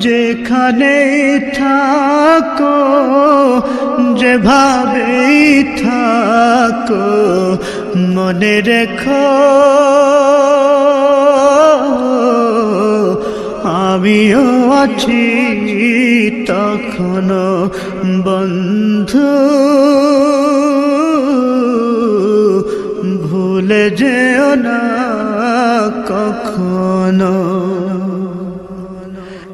যেখানে থাকো যেভাবে থাকো মনে রেখো। আমিও আছি তখনো বন্ধু। ভুলে যেও না কখনো।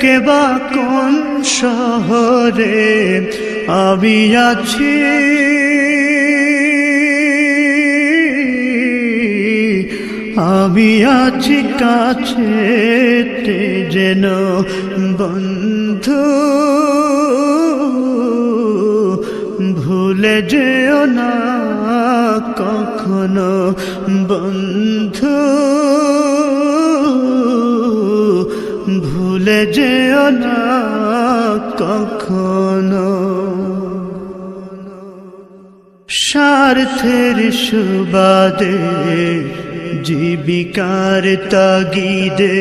কেবা কোন শহরে আমি আছি? আমি আছি কাছে যেন বন্ধু। ভুলে যেও না কখনো বন্ধু। ভুলে যেও না কখনো। স্বার্থের সুবাদে, জীবিকার তাগিদে,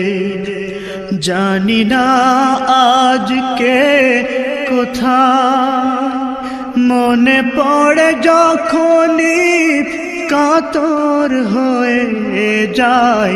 জানি না আজকে কোথা মনে পড়ে যখনই কাতর হয়ে যায়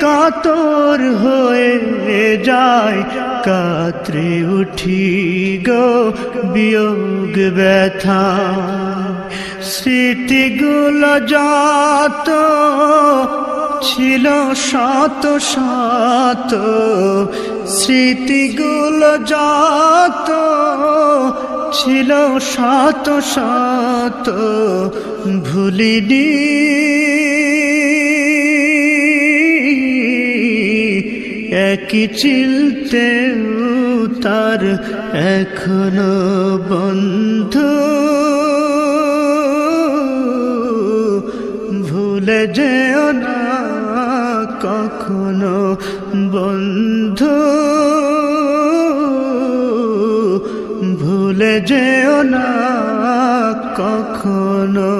কাতর হয়ে যায়, কাতরে উঠি গো বিয়োগ ব্যথা। স্মৃতিগুলো যত ছিল শত শত। স্মৃতিগুলো যত ছিল শত শত। ভুলিনি একই চিলতে তার এখনও বন্ধু। ভুলে যেও না কখনো বন্ধু। ভুলে যেও না কখনো।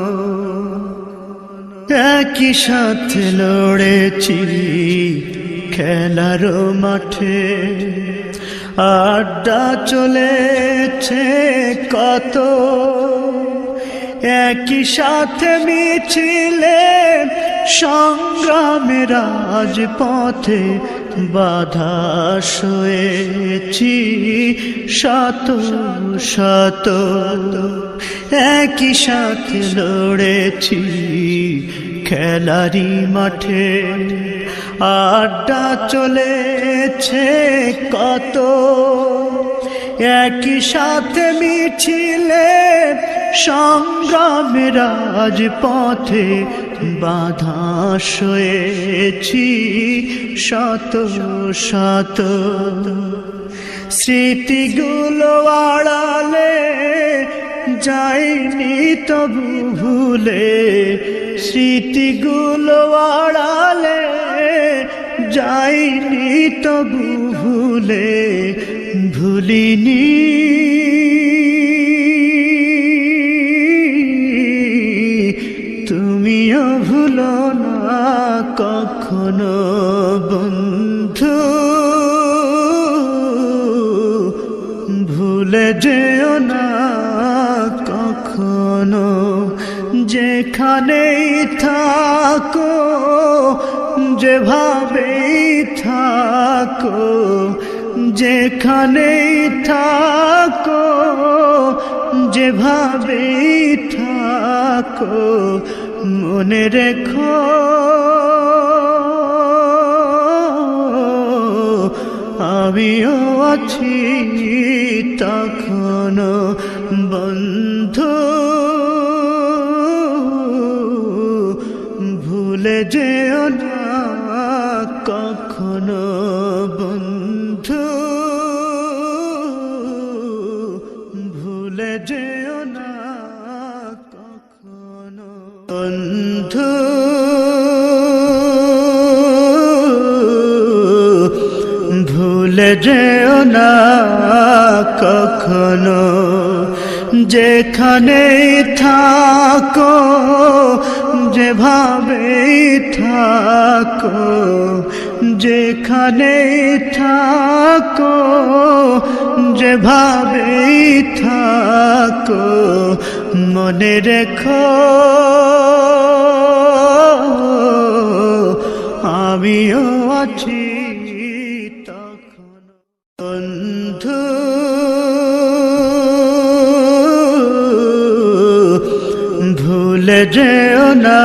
একই সাথে লড়েছি খেলার মাঠে আড্ডা চলেছে কত। একই সাথে মিছিলে সংগ্রামের রাজপথে বাধা শোয়েছি শত শত। একই সাথে লড়েছি খেলারি মাঠে আড্ডা চলেছে কত। একই সাথে মিছিলে সংগ্রামের পথে বাধা শয়েছি শত শত। স্মৃতিগুলো আড়ালে যাইনি তবু ভুলে স্মৃতিগুলো আড়ালে যাইনি তবু ভুলে, ভুলিনি। তুমিও ভুলো না কখনো, বন্ধু। ভুলে যেও না কখনো। যেখানেই থাকো যেভাবেই থাকো যেখানেই থাকো যেভাবেই থাকো মনে রেখো। আমিও আছি তখনো বন্ধু। ভুলে যেও না কখনো বন্ধু। ভুলে যেও না কখনো বন্ধু। ভুলে যেও না কখনো যেখানে থাকো যেভাবে থাকো যেখানে থাকো যেভাবে থাকো মনে রেখো। আমিও আছি তখন বন্ধু। ভুলে যেও না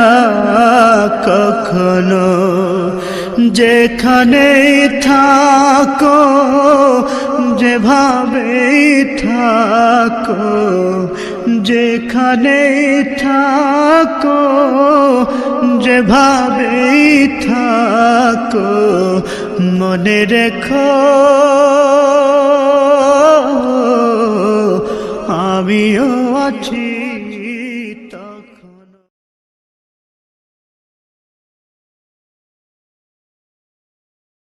কখনো। যেখানে থাকো যেভাবে থাকো যেখানে থাকো যেভাবে থাকো মনে রেখো। আমিও আছি।